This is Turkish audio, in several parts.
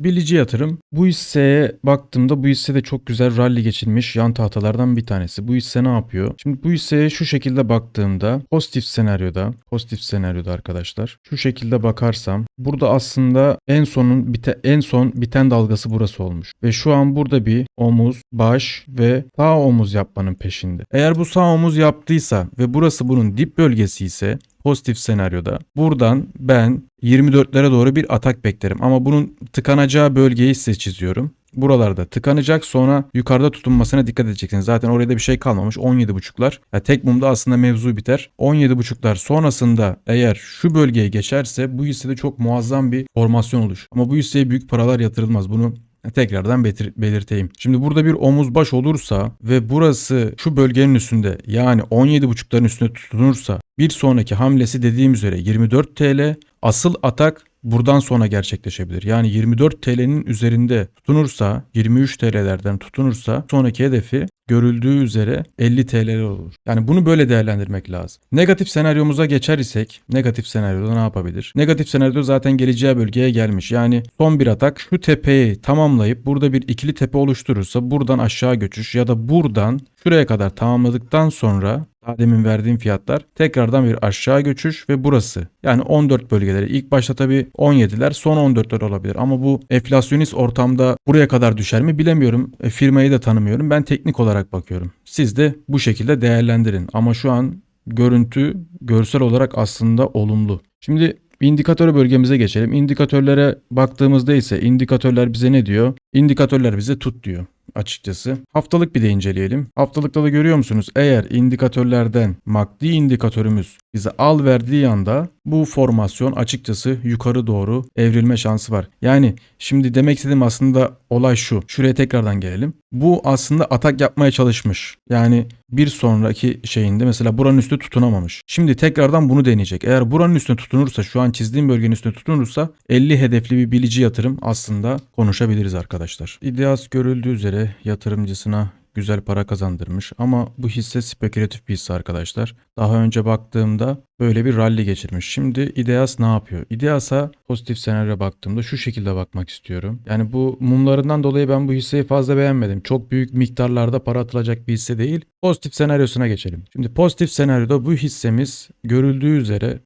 Bilici yatırım. Bu hisseye baktığımda bu hisse de çok güzel rally geçirmiş yan tahtalardan bir tanesi. Bu hisse ne yapıyor? Şimdi bu hisseye şu şekilde baktığımda pozitif senaryoda, pozitif senaryoda arkadaşlar. Şu şekilde bakarsam burada aslında en sonun bite, en son biten dalgası burası olmuş. Ve şu an burada bir omuz, baş ve sağ omuz yapmanın peşinde. Eğer bu sağ omuz yaptıysa ve burası bunun dip bölgesi ise pozitif senaryoda buradan ben 24'lere doğru bir atak beklerim. Ama bunun tıkanacağı bölgeyi size çiziyorum. Buralarda tıkanacak sonra yukarıda tutunmasına dikkat edeceksiniz. Zaten oraya da bir şey kalmamış 17.5'lar. Ya tek mumda aslında mevzu biter. 17.5'lar sonrasında eğer şu bölgeye geçerse bu hissede çok muazzam bir formasyon olur. Ama bu hisseye büyük paralar yatırılmaz. Bunu Tekrardan belirteyim. Şimdi burada bir omuz baş olursa ve burası şu bölgenin üstünde yani 17.5'ların üstüne tutunursa bir sonraki hamlesi dediğim üzere 24 TL asıl atak buradan sonra gerçekleşebilir. Yani 24 TL'nin üzerinde tutunursa 23 TL'lerden tutunursa sonraki hedefi görüldüğü üzere 50 TL olur. Yani bunu böyle değerlendirmek lazım. Negatif senaryomuza geçer isek negatif senaryoda ne yapabilir? Negatif senaryoda zaten geleceği bölgeye gelmiş. Yani son bir atak şu tepeyi tamamlayıp burada bir ikili tepe oluşturursa buradan aşağı göçüş ya da buradan şuraya kadar tamamladıktan sonra daha demin verdiğim fiyatlar tekrardan bir aşağı göçüş ve burası. Yani 14 bölgeleri. İlk başta tabii 17'ler son 14'ler olabilir. Ama bu enflasyonist ortamda buraya kadar düşer mi bilemiyorum. E, firmayı da tanımıyorum. Ben teknik olarak bakıyorum. Siz de bu şekilde değerlendirin. Ama şu an görüntü görsel olarak aslında olumlu. Şimdi İndikatör bölgemize geçelim. İndikatörlere baktığımızda ise indikatörler bize ne diyor? İndikatörler bize tut diyor açıkçası. Haftalık bir de inceleyelim. Haftalıkta da görüyor musunuz? Eğer indikatörlerden MACD indikatörümüz bize al verdiği anda bu formasyon açıkçası yukarı doğru evrilme şansı var. Yani şimdi demek istediğim aslında olay şu. Şuraya tekrardan gelelim. Bu aslında atak yapmaya çalışmış. Yani bir sonraki şeyinde mesela buranın üstü tutunamamış. Şimdi tekrardan bunu deneyecek. Eğer buranın üstüne tutunursa şu an çizdiğim bölgenin üstüne tutunursa 50 hedefli bir bilici yatırım aslında konuşabiliriz arkadaşlar. İdeas görüldüğü üzere yatırımcısına güzel para kazandırmış ama bu hisse spekülatif bir hisse arkadaşlar. Daha önce baktığımda böyle bir rally geçirmiş. Şimdi Ideas ne yapıyor? Ideas'a pozitif senaryo baktığımda şu şekilde bakmak istiyorum. Yani bu mumlarından dolayı ben bu hisseyi fazla beğenmedim. Çok büyük miktarlarda para atılacak bir hisse değil. Pozitif senaryosuna geçelim. Şimdi pozitif senaryoda bu hissemiz görüldüğü üzere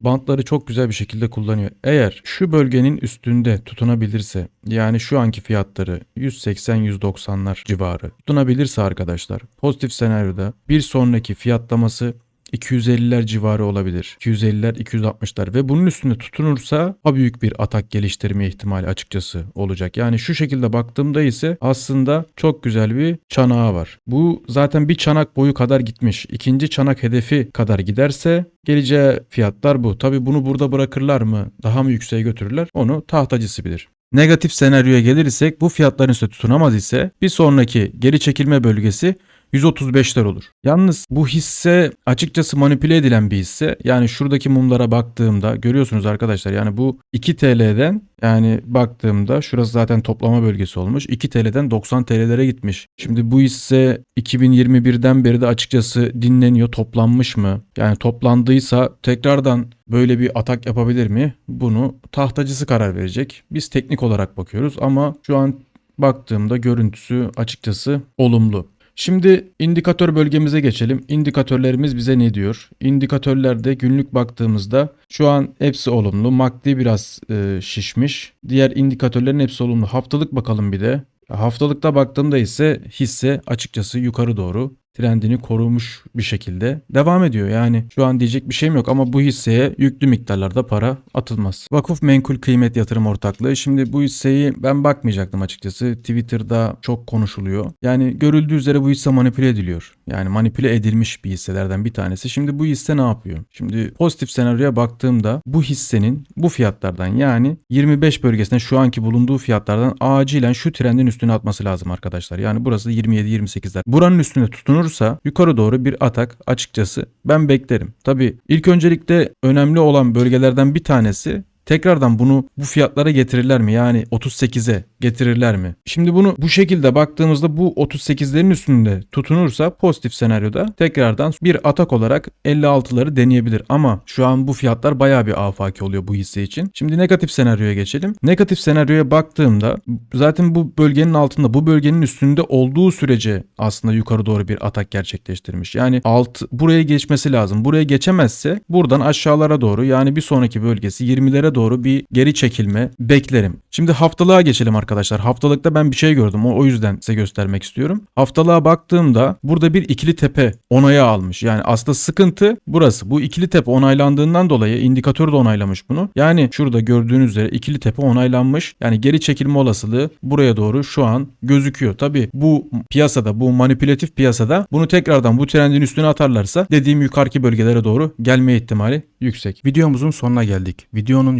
bantları çok güzel bir şekilde kullanıyor. Eğer şu bölgenin üstünde tutunabilirse yani şu anki fiyatları 180-190'lar civarı tutunabilirse arkadaşlar pozitif senaryoda bir sonraki fiyatlaması 250'ler civarı olabilir. 250'ler, 260'lar ve bunun üstünde tutunursa daha büyük bir atak geliştirme ihtimali açıkçası olacak. Yani şu şekilde baktığımda ise aslında çok güzel bir çanağı var. Bu zaten bir çanak boyu kadar gitmiş. İkinci çanak hedefi kadar giderse geleceği fiyatlar bu. Tabi bunu burada bırakırlar mı? Daha mı yükseğe götürürler? Onu tahtacısı bilir. Negatif senaryoya gelirsek bu fiyatların üstünde tutunamaz ise bir sonraki geri çekilme bölgesi 135'ler olur. Yalnız bu hisse açıkçası manipüle edilen bir hisse. Yani şuradaki mumlara baktığımda görüyorsunuz arkadaşlar yani bu 2 TL'den yani baktığımda şurası zaten toplama bölgesi olmuş. 2 TL'den 90 TL'lere gitmiş. Şimdi bu hisse 2021'den beri de açıkçası dinleniyor. Toplanmış mı? Yani toplandıysa tekrardan böyle bir atak yapabilir mi? Bunu tahtacısı karar verecek. Biz teknik olarak bakıyoruz ama şu an baktığımda görüntüsü açıkçası olumlu. Şimdi indikatör bölgemize geçelim. İndikatörlerimiz bize ne diyor? İndikatörlerde günlük baktığımızda şu an hepsi olumlu. MACD biraz e, şişmiş. Diğer indikatörlerin hepsi olumlu. Haftalık bakalım bir de. Haftalıkta baktığımda ise hisse açıkçası yukarı doğru trendini korumuş bir şekilde devam ediyor. Yani şu an diyecek bir şeyim yok ama bu hisseye yüklü miktarlarda para atılmaz. Vakıf Menkul Kıymet Yatırım Ortaklığı. Şimdi bu hisseyi ben bakmayacaktım açıkçası. Twitter'da çok konuşuluyor. Yani görüldüğü üzere bu hisse manipüle ediliyor. Yani manipüle edilmiş bir hisselerden bir tanesi. Şimdi bu hisse ne yapıyor? Şimdi pozitif senaryoya baktığımda bu hissenin bu fiyatlardan yani 25 bölgesinde şu anki bulunduğu fiyatlardan acilen şu trendin üstüne atması lazım arkadaşlar. Yani burası 27-28'ler. Buranın üstüne tutunursa yukarı doğru bir atak açıkçası ben beklerim. Tabi ilk öncelikle önemli olan bölgelerden bir tanesi tekrardan bunu bu fiyatlara getirirler mi? Yani 38'e getirirler mi? Şimdi bunu bu şekilde baktığımızda bu 38'lerin üstünde tutunursa pozitif senaryoda tekrardan bir atak olarak 56'ları deneyebilir. Ama şu an bu fiyatlar bayağı bir afaki oluyor bu hisse için. Şimdi negatif senaryoya geçelim. Negatif senaryoya baktığımda zaten bu bölgenin altında bu bölgenin üstünde olduğu sürece aslında yukarı doğru bir atak gerçekleştirmiş. Yani alt buraya geçmesi lazım. Buraya geçemezse buradan aşağılara doğru yani bir sonraki bölgesi 20'lere doğru bir geri çekilme beklerim. Şimdi haftalığa geçelim arkadaşlar. Haftalıkta ben bir şey gördüm. O, o yüzden size göstermek istiyorum. Haftalığa baktığımda burada bir ikili tepe onaya almış. Yani aslında sıkıntı burası. Bu ikili tepe onaylandığından dolayı indikatör de onaylamış bunu. Yani şurada gördüğünüz üzere ikili tepe onaylanmış. Yani geri çekilme olasılığı buraya doğru şu an gözüküyor. Tabi bu piyasada bu manipülatif piyasada bunu tekrardan bu trendin üstüne atarlarsa dediğim yukarıki bölgelere doğru gelme ihtimali yüksek. Videomuzun sonuna geldik. Videonun